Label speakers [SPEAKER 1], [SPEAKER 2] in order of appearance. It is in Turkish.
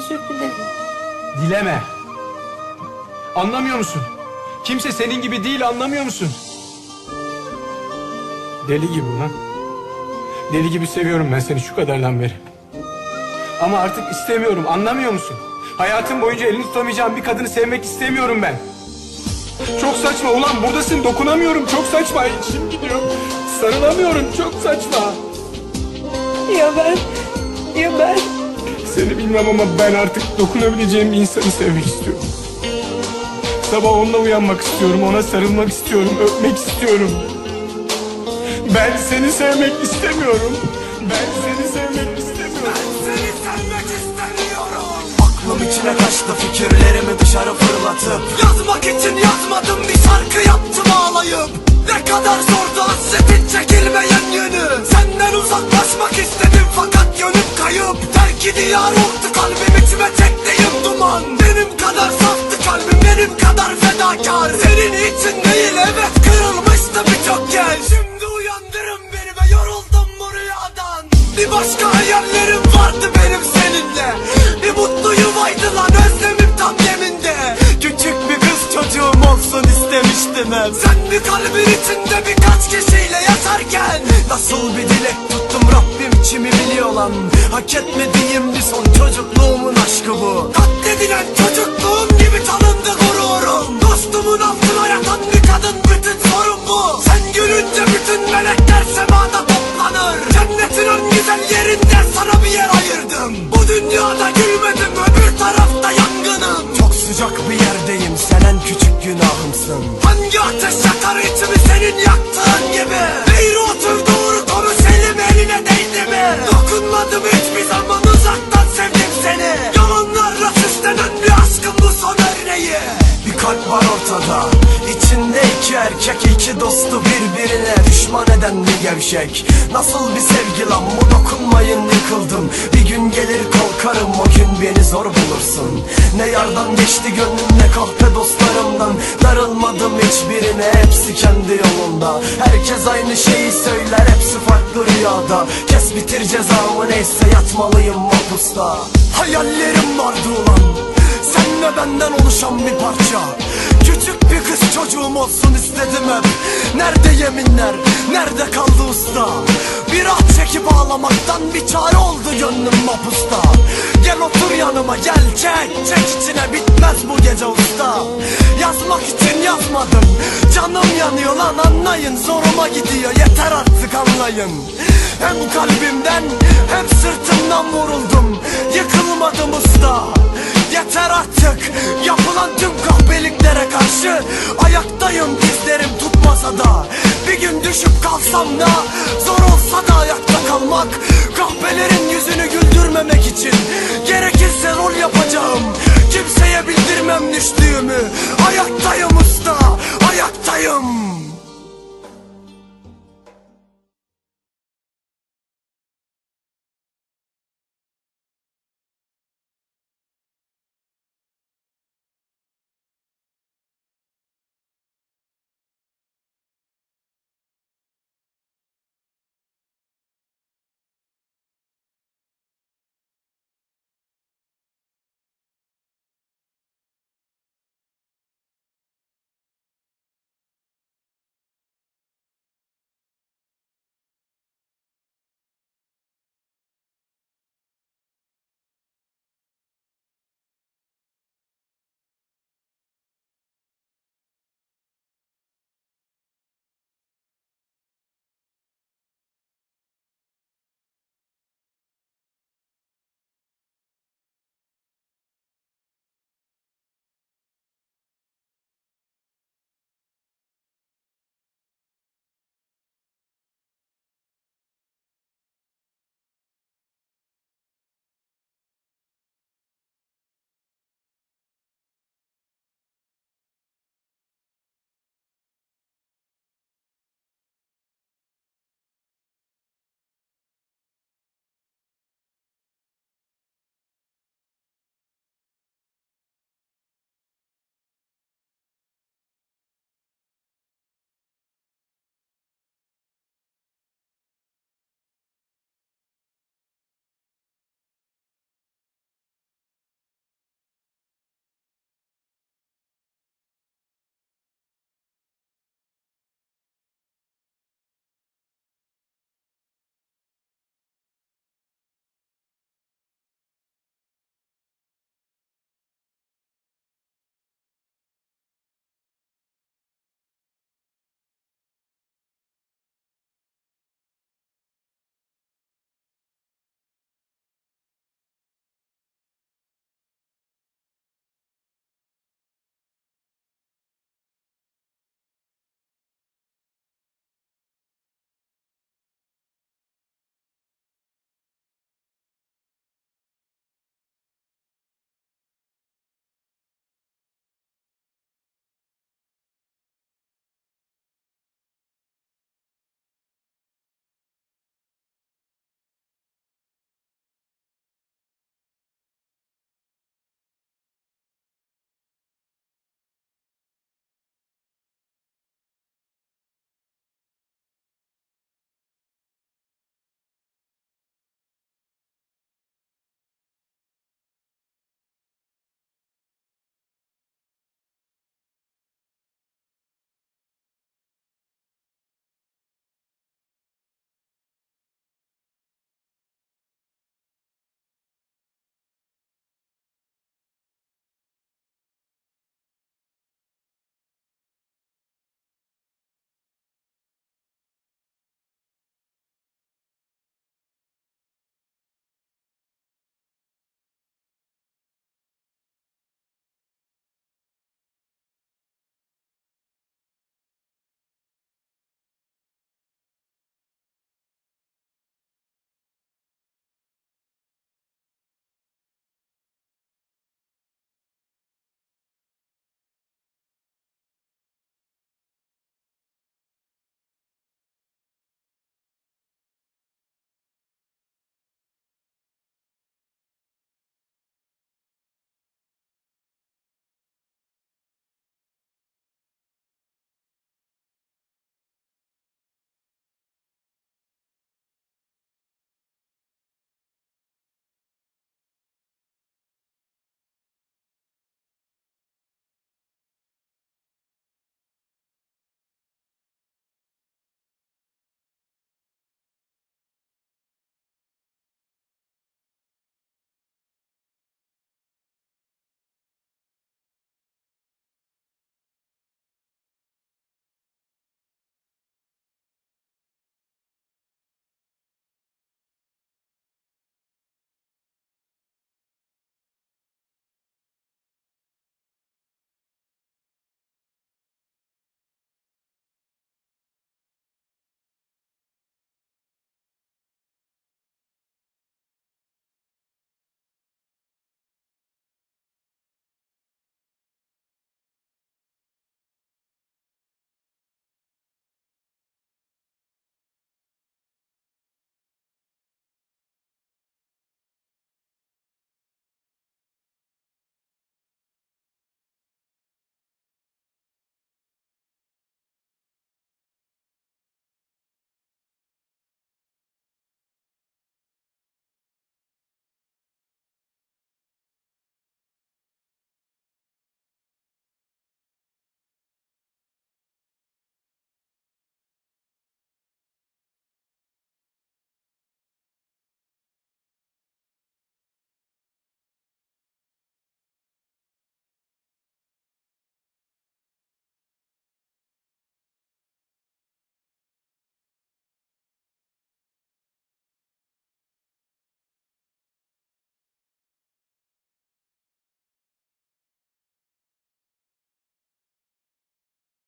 [SPEAKER 1] Özür dilerim.
[SPEAKER 2] Dileme. Anlamıyor musun? Kimse senin gibi değil anlamıyor musun? Deli gibi lan. Deli gibi seviyorum ben seni şu kadardan beri. Ama artık istemiyorum anlamıyor musun? Hayatım boyunca elini tutamayacağım bir kadını sevmek istemiyorum ben. Çok saçma ulan buradasın dokunamıyorum çok saçma içim gidiyor. Sarılamıyorum çok saçma.
[SPEAKER 1] Ya ben,
[SPEAKER 2] bilmem ama ben artık dokunabileceğim insanı sevmek istiyorum. Sabah onunla uyanmak istiyorum, ona sarılmak istiyorum, öpmek istiyorum. Ben seni sevmek istemiyorum. Ben seni sevmek istemiyorum.
[SPEAKER 3] Seni sevmek istemiyorum Aklım içine kaçtı fikirlerimi dışarı fırlatıp Yazmak için yazmadım bir şarkı yaptım ağlayıp Ne kadar zordu hasretin çekilmeyen yönü. Senden uzaklaşmak istedim fakat gönlüm kayıp. Terk diyar oldu kalbim içime çektiğim duman. Benim kadar saftı kalbim benim kadar fedakar hep Sen bir kalbin içinde birkaç kişiyle yaşarken Nasıl bir dilek tuttum Rabbim kimi biliyor lan Hak etmediğim bir son çocukluğumun aşkı bu. Katledilen çocukluğum gibi çalındı gururum. Dostumun altına yatan bir kadın bütün sorun bu. Sen gülünce bütün melekler semada toplanır. Cennetin en güzel yerinde sana bir yer ayırdım. Bu dünyada gülmedim öbür tarafta yangınım. Çok sıcak bir yerdeyim sen en küçük günahımsın Partage gevşek. Nasıl bir sevgi lan? Bu dokunmayın yıkıldım. Bir gün gelir kalkarım o gün beni zor bulursun. Ne yardan geçti gönlüm ne kahpe dostlarımdan. Darılmadım hiçbirine hepsi kendi yolunda. Herkes aynı şeyi söyler hepsi farklı rüyada. Kes bitir cezamı neyse yatmalıyım mapusta. Hayallerim vardı ulan. Senle benden oluşan bir parça Küçük bir kız çocuğum olsun istedim hep. Nerede yeminler, nerede kaldı usta? Bir ah çekip ağlamaktan bir çare oldu gönlüm mapusta. Gel otur yanıma gel çek, çek içine bitmez bu gece usta. Yazmak için yazmadım, canım yanıyor lan anlayın Zoruma gidiyor yeter artık anlayın. Hem kalbimden hem sırtımdan vuruldum Yıkılmadım usta Yeter artık. Yapılan tüm kahpeliklere karşı Ayaktayım dizlerim tutmasa da. Bir gün düşüp kalsam da Zor olsa da ayakta kalmak. Kahpelerin yüzünü güldürmemek için Gerekirse rol yapacağım. Kimseye bildirmem düştüğümü. Ayaktayım usta Ayaktayım